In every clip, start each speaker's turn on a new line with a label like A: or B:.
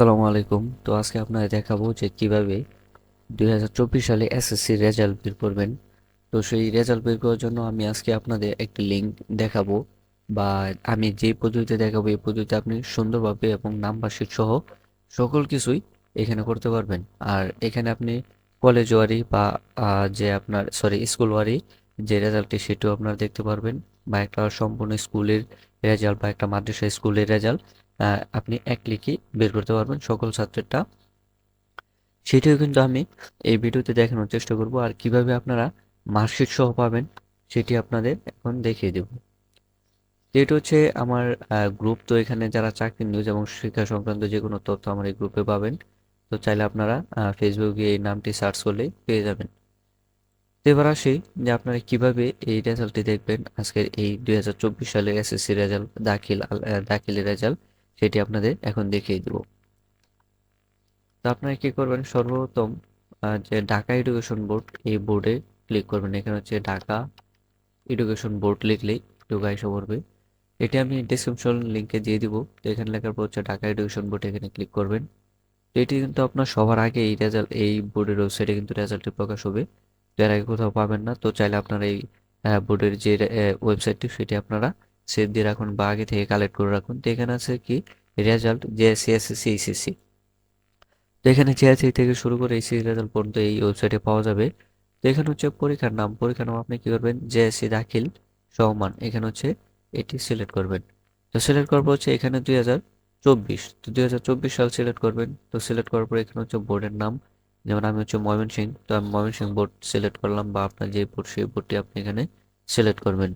A: আসসালামু আলাইকুম। তো আজকে আপনাদের দেখাবো যে কীভাবে দুই হাজার চব্বিশ সালে এসএসসি রেজাল্ট বের করবেন। তো সেই রেজাল্ট বের করার জন্য আমি আজকে আপনাদের একটি লিঙ্ক দেখাবো বা আমি যে পদ্ধতিতে দেখাবো, এই পদ্ধতিতে আপনি সুন্দরভাবে এবং নাম্বার সহ সকল কিছুই এখানে করতে পারবেন। আর এখানে আপনি কলেজ ওয়ারি বা যে আপনার সরি স্কুল ওয়ারি যে রেজাল্টটি সেটিও আপনারা দেখতে পারবেন বা একটা সম্পূর্ণ স্কুলের রেজাল্ট বা একটা মাদ্রাসা স্কুলের রেজাল্ট। আপনি এক ক্লিকে বের করতে পারবেন সকল ছাত্রেরটা সেটিও কিন্তু আমি এই ভিডিওতে দেখানোর চেষ্টা করব আর কীভাবে আপনারা মার্কশিট সহ পাবেন সেটি আপনাদের এখন দেখিয়ে দেব। যেটা হচ্ছে আমার গ্রুপ তো এখানে যারা চাকরি নিউজ এবং শিক্ষা সংক্রান্ত যে কোনো তথ্য আমার এই গ্রুপে পাবেন। তো চাইলে আপনারা ফেসবুকে এই নামটি সার্চ করলেই পেয়ে যাবেন। এবার আসি যে আপনারা কীভাবে এই রেজাল্টটি দেখবেন। আজকের এই দুই সালের এসএসসি রেজাল্ট দাখিল দাখিলের রেজাল্ট সেটি আপনাদের এখন দেখিয়ে দেব। তো আপনারা কি করবেন? সর্বপ্রথম যে ঢাকা এডুকেশন বোর্ড এই বোর্ডে ক্লিক করবেন। এখানে হচ্ছে ঢাকা এডুকেশন বোর্ড লিখলেই ঢোকা এসে পড়বে। এটি আমি ডিসক্রিপশন লিঙ্কে দিয়ে দিব। তো এখানে লেখার পর হচ্ছে ঢাকা এডুকেশন বোর্ড এখানে ক্লিক করবেন। তো এটি কিন্তু আপনার সবার আগে এই রেজাল্ট এই বোর্ডের ওয়েবসাইটে কিন্তু রেজাল্টটি প্রকাশ হবে। এর আগে কোথাও পাবেন না। তো চাইলে আপনারা এই বোর্ডের যে ওয়েবসাইটটি সেটি আপনারা সেভ দিয়ে রাখুন বা আগে থেকে কালেক্ট করে রাখুন। তো এখানে আছে কি? রেজাল্ট জেএসসি এসএসসি এইচএসসি তো এখানে জেএসসি থেকে শুরু করে এইচএসসি রেজাল্ট পর্যন্ত এই ওয়েবসাইটে পাওয়া যাবে। তো এখানে হচ্ছে পরীক্ষার নাম। পরীক্ষার নাম আপনি কি করবেন? জেএসসি দাখিল সমান এখানে হচ্ছে এটি সিলেক্ট করবেন। তো সিলেক্ট করার পর হচ্ছে এখানে দুই হাজার চব্বিশ। তো দুই হাজার চব্বিশ সাল সিলেক্ট করবেন। তো সিলেক্ট করার পর এখানে হচ্ছে বোর্ডের নাম। যেমন আমি হচ্ছে ময়মনসিংহ, তো আমি ময়মনসিংহ বোর্ড সিলেক্ট করলাম বা আপনার যে বোর্ড সেই বোর্ডটি আপনি এখানে সিলেক্ট করবেন।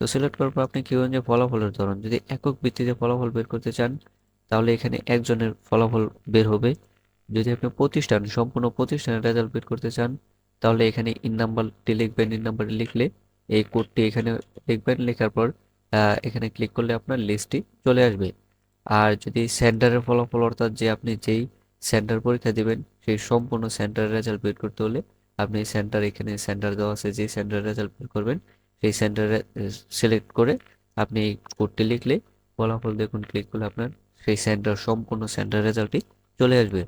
A: তো সিলেক্ট করার পর আপনি কি যে ফলাফলের ধরন? যদি একক ভিত্তিতে ফলাফল বের করতে চান, তাহলে এখানে একজনের ফলাফল বের হবে। যদি আপনি প্রতিষ্ঠান, সম্পূর্ণ প্রতিষ্ঠানের রেজাল্ট বের করতে চান, তাহলে এখানে ইন নাম্বারটি লিখবেন। ইন নাম্বারটি লিখলে এই কোডটি এখানে লিখবেন। লেখার পর এখানে ক্লিক করলে আপনার লিস্টটি চলে আসবে। আর যদি সেন্টারের ফলাফল অর্থাৎ যে আপনি যেই সেন্টার পরীক্ষা দিবেন, সেই সম্পূর্ণ সেন্টারের রেজাল্ট বের করতে হলে আপনি সেন্টার এখানে সেন্টার দেওয়া আছে। যে সেন্টারের রেজাল্ট বের করবেন সেই সেন্টারে সিলেক্ট করে আপনি এই কোডটি লিখলে ফলাফল দেখুন ক্লিক করলে আপনার সেই সেন্টার সম্পূর্ণ সেন্টার রেজাল্টটি চলে আসবে।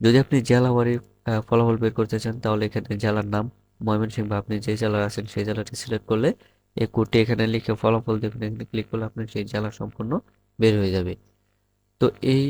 A: যদি আপনি জেলা ওয়ারির আহ, ফলাফল বের করতে চান তাহলে এখানে জেলার নাম ময়মনসিংহ বা আপনি যে জেলার আছেন সেই জেলাটি সিলেক্ট করলে এই কোডটি এখানে লিখে ফলাফল দেখুন এখানে ক্লিক করলে আপনার সেই জেলা সম্পূর্ণ বের হয়ে যাবে। তো এই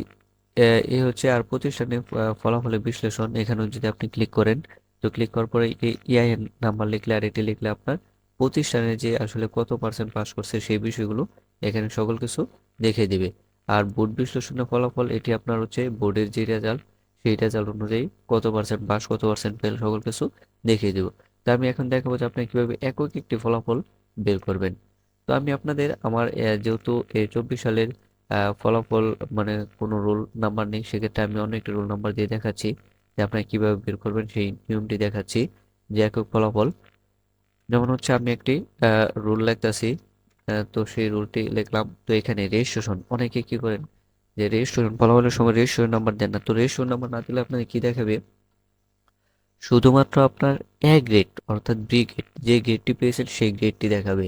A: এই হচ্ছে আর প্রতিষ্ঠানের আহ, ফলাফলের বিশ্লেষণ। এখানেও যদি আপনি ক্লিক করেন তো ক্লিক করার পরে ইআইএন নাম্বার লিখলে আর এটি লিখলে আপনার প্রতিষ্ঠানে যে আসলে কত পার্সেন্ট পাস করছে সেই বিষয়গুলো এখানে সকল কিছু দেখে দিবে। আর বোর্ড বিশ্লেষণের ফলাফল এটি আপনার হচ্ছে বোর্ডের যে রেজাল্ট সেই রেজাল্ট অনুযায়ী কত পার্সেন্ট পাস কত পার্সেন্ট ফেল সকল কিছু দেখিয়ে দেবো। তো আমি এখন দেখাবো যে আপনি কীভাবে একক একটি ফলাফল বের করবেন। তো আমি আপনাদের আমার যেহেতু এই চব্বিশ সালের ফলাফল মানে কোনো রোল নাম্বার নেই, সেক্ষেত্রে আমি অন্য একটি রোল নাম্বার দিয়ে দেখাচ্ছি। যে আপনারা কীভাবে বের করবেন সেই নিয়মটি দেখাচ্ছি যে একক ফলাফল। যেমন হচ্ছে আমি একটি রুল লিখতেছি তো সেই রুলটি লিখলাম। তো এখানে রেজিস্ট্রেশন অনেকে কি করেন যে রেজিস্ট্রেশন ফলাফলের সময় রেজিস্ট্রেশন নাম্বার দেন না। তো রেজিস্ট্রেশন নাম্বার না দিলে আপনাকে কি দেখাবে? শুধুমাত্র আপনার এ গ্রেড অর্থাৎ বি গ্রেড যে গ্রেডটি পেয়েছেন সেই গ্রেডটি দেখাবে।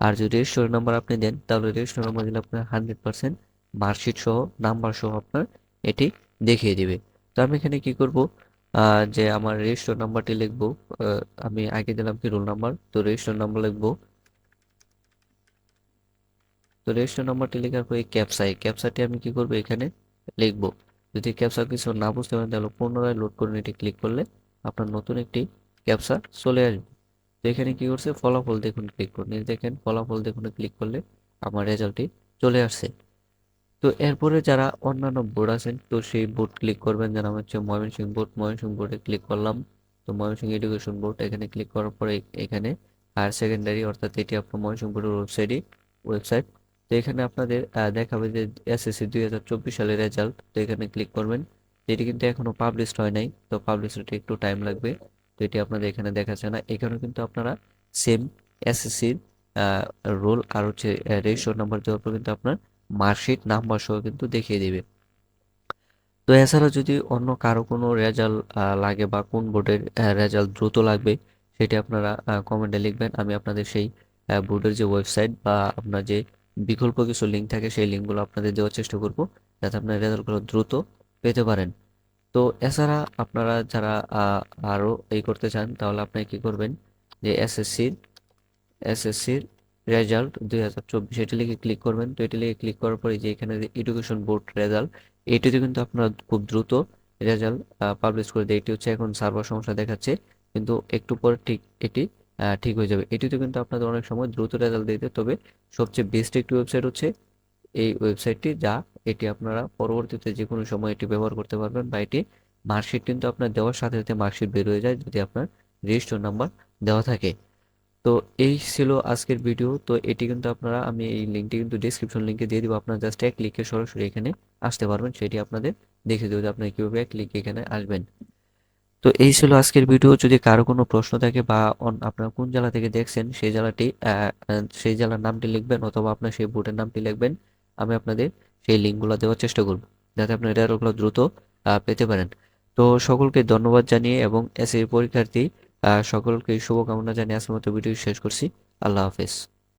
A: আর যদি রেজিস্ট্রেশন নাম্বার আপনি দেন, তাহলে রেজিস্ট্রেশন নাম্বার দিলে আপনার হান্ড্রেড পার্সেন্ট মার্কশিট সহ নাম্বার সহ আপনার এটি দেখিয়ে দিবে। তো আমি এখানে কি করব? যে আমার রেজিস্ট্রেশন নাম্বারটি লিখব। আমি আগে দিলাম কি রোল নাম্বার তো রেজিস্ট্রেশন নাম্বার লিখব। তো রেজিস্ট্রেশন নাম্বারটি লেখার পর এই ক্যাপসা এই ক্যাপসাটি আমি কি করব এখানে? লিখব। যদি ক্যাপসা কিছু না বুঝতে পারেন, তাহলে পুনরায় লোড করে এটি ক্লিক করলে আপনার নতুন একটি ক্যাপসা চলে আসবে। তো এখানে কি করছে? ফলাফল দেখুন ক্লিক করুন। দেখেন, ফলাফল দেখুন ক্লিক করলে আমার রেজাল্টটি চলে আসছে। তো এরপরে যারা অন্যান্য বোর্ড আছেন, তো সেই বোর্ড ক্লিক করবেন। আমার হচ্ছে ময়মনসিংহ বোর্ড ময়মনসিংহ বোর্ডে ক্লিক করলাম। তো ময়মনসিংহ এডুকেশন বোর্ড এখানে ক্লিক করার পরে এখানে হায়ার সেকেন্ডারি অর্থাৎ এটি আপনার ময়মনসিংহ বোর্ডের ওয়েবসাইটই ওয়েবসাইট তো এখানে আপনাদের দেখাবে যে এসএসসি দুই হাজার চব্বিশ সালের রেজাল্ট তো এখানে ক্লিক করবেন। এটি কিন্তু এখনও পাবলিশড হয় নাই। তো পাবলিশ হতে একটু টাইম লাগবে। তো এটি আপনাদের এখানে দেখাচ্ছে না। এখানেও কিন্তু আপনারা সেম এসএসসির রোল আর হচ্ছে রেজিস্ট্রেশন নাম্বার দেওয়ার পর কিন্তু আপনার মার্কশিট নাম্বার সহ কিন্তু দেখিয়ে দেবে। তো এছাড়া যদি অন্য কারও কোনো রেজাল্ট লাগে বা কোন বোর্ডের রেজাল্ট দ্রুত লাগবে, সেটি আপনারা কমেন্টে লিখবেন। আমি আপনাদের সেই বোর্ডের যে ওয়েবসাইট বা আপনার যে বিকল্প কিছু লিঙ্ক থাকে, সেই লিঙ্কগুলো আপনাদের দেওয়ার চেষ্টা করব, যাতে আপনার রেজাল্টগুলো দ্রুত পেতে পারেন। তো এছাড়া আপনারা যারা আরও আরও এই করতে চান, তাহলে আপনি কি করবেন? যে এসএসসির এসএসসির রেজাল্ট দুই হাজার চব্বিশ, এটি লিখে ক্লিক করবেন। তো এটি লিখে ক্লিক করার পরে যে এখানে যে এডুকেশন বোর্ড রেজাল্ট এটিতে কিন্তু আপনারা খুব দ্রুত রেজাল্ট পাবলিশ করে দেয়। এটি হচ্ছে এখন সার্ভার সমস্যা দেখাচ্ছে, কিন্তু একটু পর ঠিক এটি ঠিক হয়ে যাবে। এটিতে কিন্তু আপনাদের অনেক সময় দ্রুত রেজাল্ট দিতে তবে সবচেয়ে বেস্ট একটি ওয়েবসাইট হচ্ছে এই ওয়েবসাইটটি যা এটি আপনারা পরবর্তীতে যে কোনো সময় এটি ব্যবহার করতে পারবেন বা এটি মার্কশিট কিন্তু আপনার দেওয়ার সাথে সাথে মার্কশিট বের হয়ে যায় যদি আপনার রেজিস্টার নাম্বার দেওয়া থাকে। তো এই ছিল আজকের ভিডিও তো এটি কিন্তু আপনারা, আমি এই লিঙ্কটি কিন্তু ডিসক্রিপশন লিঙ্কে দিয়ে দিব। আপনারা জাস্ট এক ক্লিকে সরাসরি এখানে আসতে পারবেন, সেটি আপনাদের দেখে দেবো যে আপনারা কীভাবে এক ক্লিকে এখানে আসবেন। তো এই ছিল আজকের ভিডিও যদি কারও কোনো প্রশ্ন থাকে বা আপনারা কোন জেলা থেকে দেখছেন, সেই জেলাটি সেই জেলার নামটি লিখবেন অথবা আপনার সেই বোর্ডের নামটি লিখবেন। আমি আপনাদের সেই লিঙ্কগুলো দেওয়ার চেষ্টা করব, যাতে আপনার এররগুলো দ্রুত পেতে পারেন। তো সকলকে ধন্যবাদ জানিয়ে এবং এসএ পরীক্ষার্থী সকলকে শুভকামনা জানিয়ে আজকের মতো ভিডিও শেষ করছি। আল্লাহ হাফেজ।